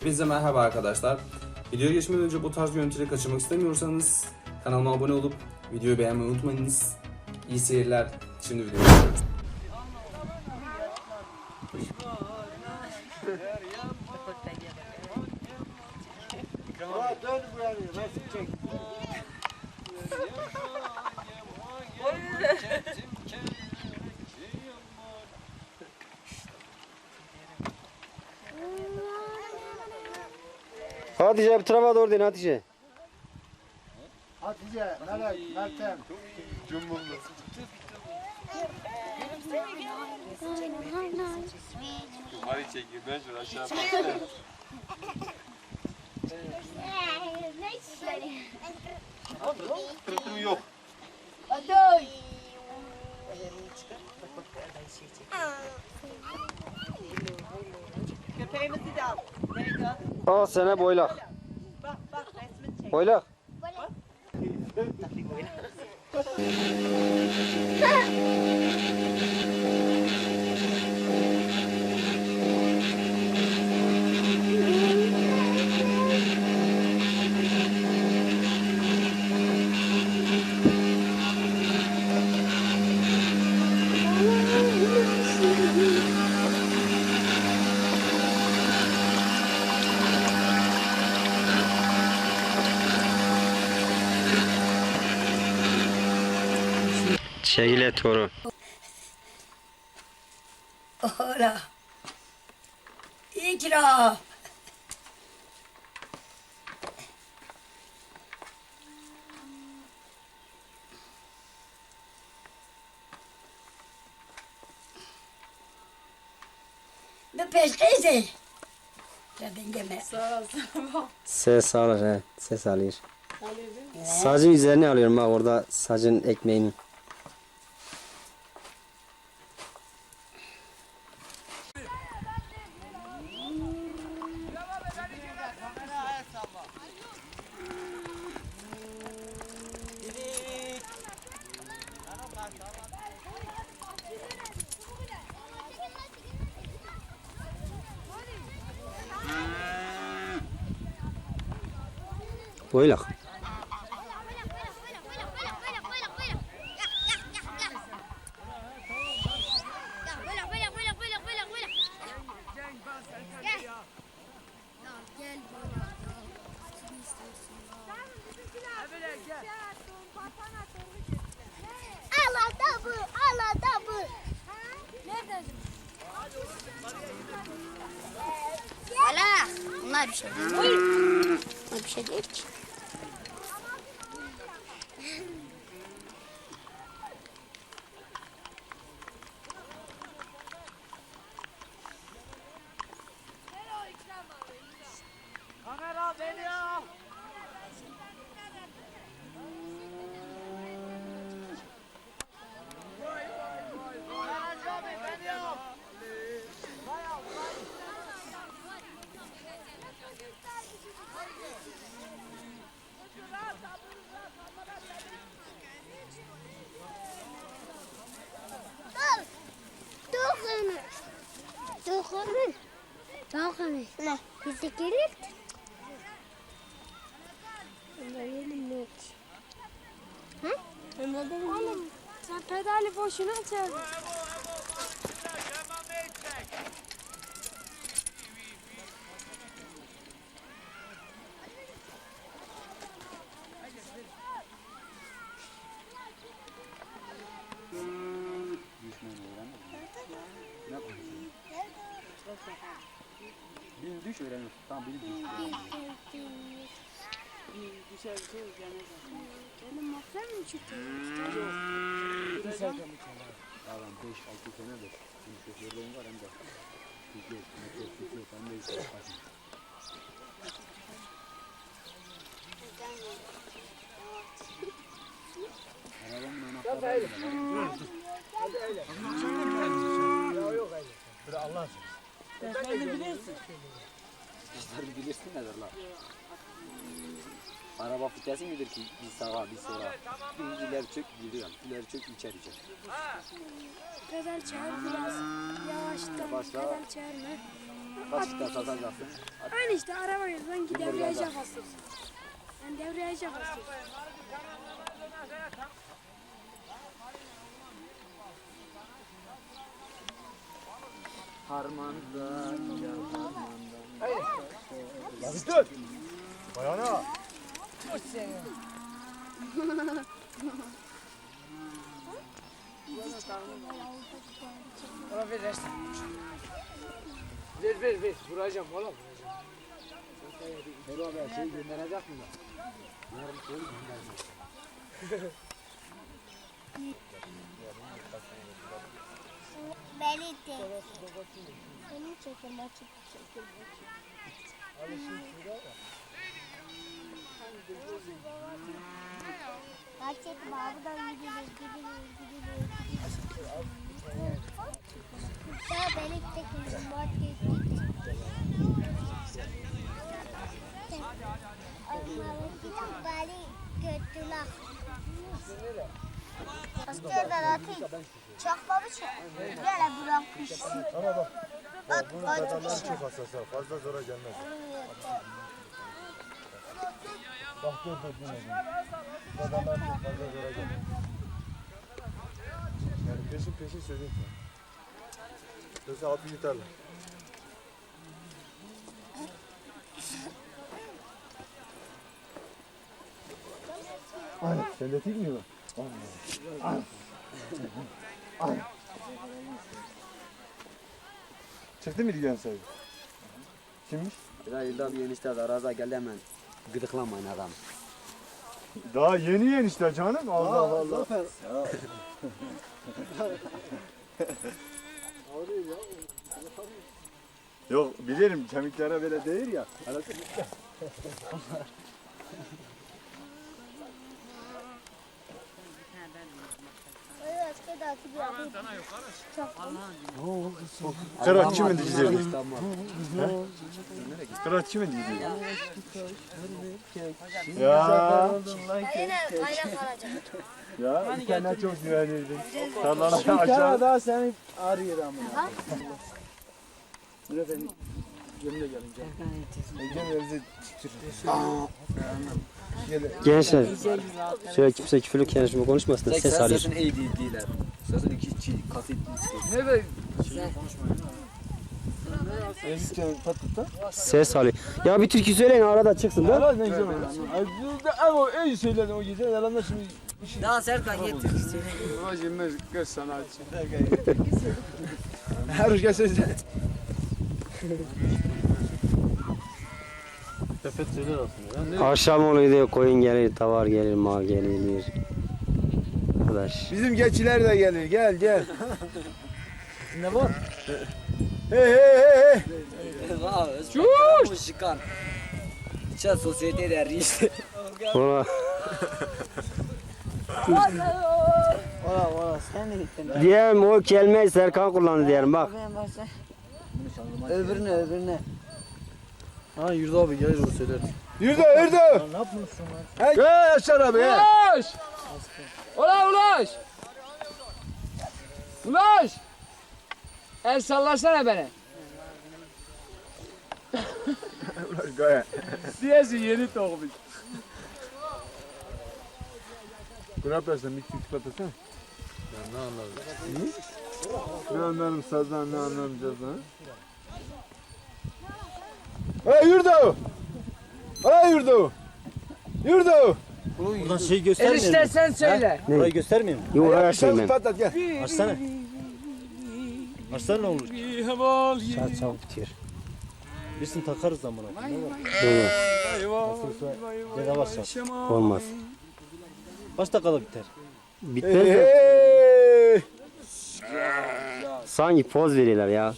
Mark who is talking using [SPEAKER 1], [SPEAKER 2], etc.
[SPEAKER 1] Hepinize merhaba arkadaşlar. Videoya geçmeden önce bu tarz görüntüleri kaçırmak istemiyorsanız kanalıma abone olup videoyu beğenmeyi unutmayınız. İyi seyirler. Şimdi videoya geçiyoruz.
[SPEAKER 2] dön buraya resim çek.
[SPEAKER 3] Hatice bir tarafa doğru deyin Hatice.
[SPEAKER 2] Hatice, Melek, Meltem.
[SPEAKER 4] Hadi çekil ben şunu aşağı Tırtım yok.
[SPEAKER 5] Köpeğimizi de al.
[SPEAKER 3] Aa sana boylak.
[SPEAKER 5] Bak bak resmini çek.
[SPEAKER 3] Boylak. Şegile toru.
[SPEAKER 6] Hola. İkram. Bir geme.
[SPEAKER 3] Ses alır he. Ses alıyor. Sacın üzerine alıyorum bak orada sacın ekmeğini. Boylak.
[SPEAKER 7] Bunlar bir şey değil. Bunlar bir şey değil ki. Dokunu. Dokunu. Ne? Biz de gelir. Bunda yedim yok. Hı? Bunda benim Oğlum sen pedali boşuna çaldın.
[SPEAKER 4] Bil düş öğreniyorsun. Tamam bil düş.
[SPEAKER 7] Benim mafya mı çıktı?
[SPEAKER 4] Adam 5-6 senedir. Hem şoförlüğüm var hem de. Türkiye, motor, Türkiye, ben de işte kaçım. Arabamın anahtarı. Bizler bilirsin nedir lan? Araba vitesi midir ki bir sağa bir sola. Bir ileri çök gidiyor. İleri çök içeri çök.
[SPEAKER 7] Pedal çağır biraz yavaştan
[SPEAKER 4] Başla.
[SPEAKER 7] pedal çağırma.
[SPEAKER 4] Kaç işte satacaksın?
[SPEAKER 7] Aynı işte araba gibi. Sanki debriyaja basıyorsun. Yani debriyaja basıyorsun.
[SPEAKER 2] Ona ver resim. Ver ver ver. Vuracağım oğlum.
[SPEAKER 4] Helal be şey gönderecek mi? Yarın şey gönderecek.
[SPEAKER 7] Beni de. Beni çekin maçı çekin Bak çekme buradan gidilir gidilir gidilir gidilir. Daha beni çekin maçı Kitap bali götüler. Askerde atayım. Çakmamış ya. Böyle bırakmış. Ama bak. Bak atmış.
[SPEAKER 8] Çok hassas ha. Fazla zora gelmez. Bak dur dur dinle. Adamlar çok fazla zora gelmez. Yani peşin peşin söyleyeyim sana. Yoksa altı yutarlar. Ay, sen de tik mi var? Ay. Ay. Çıktı mı diyen sayı? Kimmiş?
[SPEAKER 4] Ya yılda bir enişte de araza geldi hemen gıdıklamayın adam.
[SPEAKER 8] Daha yeni yeni işte canım. Allah Allah. Yok bilirim kemiklere böyle değil ya. Diyeceğim? Kırat kimin diyeceğim? Ya.
[SPEAKER 6] Yine kaynak alacak.
[SPEAKER 8] Ya bir tane çok güvenirdim. Tarlalara aşağı.
[SPEAKER 2] daha seni arıyor ama.
[SPEAKER 8] Bizi
[SPEAKER 3] Gençler şöyle kimse küfürlü konuşma konuşmasın da ses alıyor.
[SPEAKER 4] Sesin iyi değil değiller. Sesin iki çi kasit?
[SPEAKER 8] Ezikçe patlıta.
[SPEAKER 3] Ses alıyor. Ya bir türkü söyleyin arada çıksın da.
[SPEAKER 2] Yalan ne güzel olur. Ama en iyi söyledin o gece yalanlar şimdi.
[SPEAKER 5] Daha Serkan getir.
[SPEAKER 2] Ama şimdi göz sanatçı. Her gelsin.
[SPEAKER 3] Akşam oluyor diyor koyun gelir, tavar gelir, mal gelir. Arkadaş.
[SPEAKER 2] Bizim geçiler de gelir. Gel gel. ne var? Hey hey hey hey.
[SPEAKER 5] Çuş. Çıkan. İçer sosyete der işte.
[SPEAKER 3] Ona
[SPEAKER 5] Ola ola sen de gittin.
[SPEAKER 3] diyelim o kelimeyi Serkan kullandı diyelim bak.
[SPEAKER 5] Öbürüne öbürüne.
[SPEAKER 2] Ha Yurda abi gel onu söyler. Yurda Yurda. Ne yapıyorsun lan? Gel Yaşar abi. Ulaş. Ula ulaş. Ulaş. El sallasana beni.
[SPEAKER 8] Ulaş gaya.
[SPEAKER 2] Diyesi yeni doğmuş.
[SPEAKER 8] Kurap versen bir küçük patlasana. Ben ne anladım? Ne anlarım sazdan ne anlarım cazdan.
[SPEAKER 2] Hey Yurda. Hey Yurda. Yurda.
[SPEAKER 9] Buradan şey göstermiyor
[SPEAKER 2] Enişte sen söyle.
[SPEAKER 9] Burayı göstermiyor mu?
[SPEAKER 3] Yok uğraşmayayım ben.
[SPEAKER 2] patlat gel.
[SPEAKER 9] Açsana. Açsana ne olur.
[SPEAKER 3] Saat çabuk bitiyor.
[SPEAKER 9] Birisini takarız zaman. Ne var? Nasılsa bedava şart.
[SPEAKER 3] olmaz.
[SPEAKER 9] Kaç dakikada biter?
[SPEAKER 3] Bitmez
[SPEAKER 2] Hey.
[SPEAKER 3] sanki poz veriyorlar ya.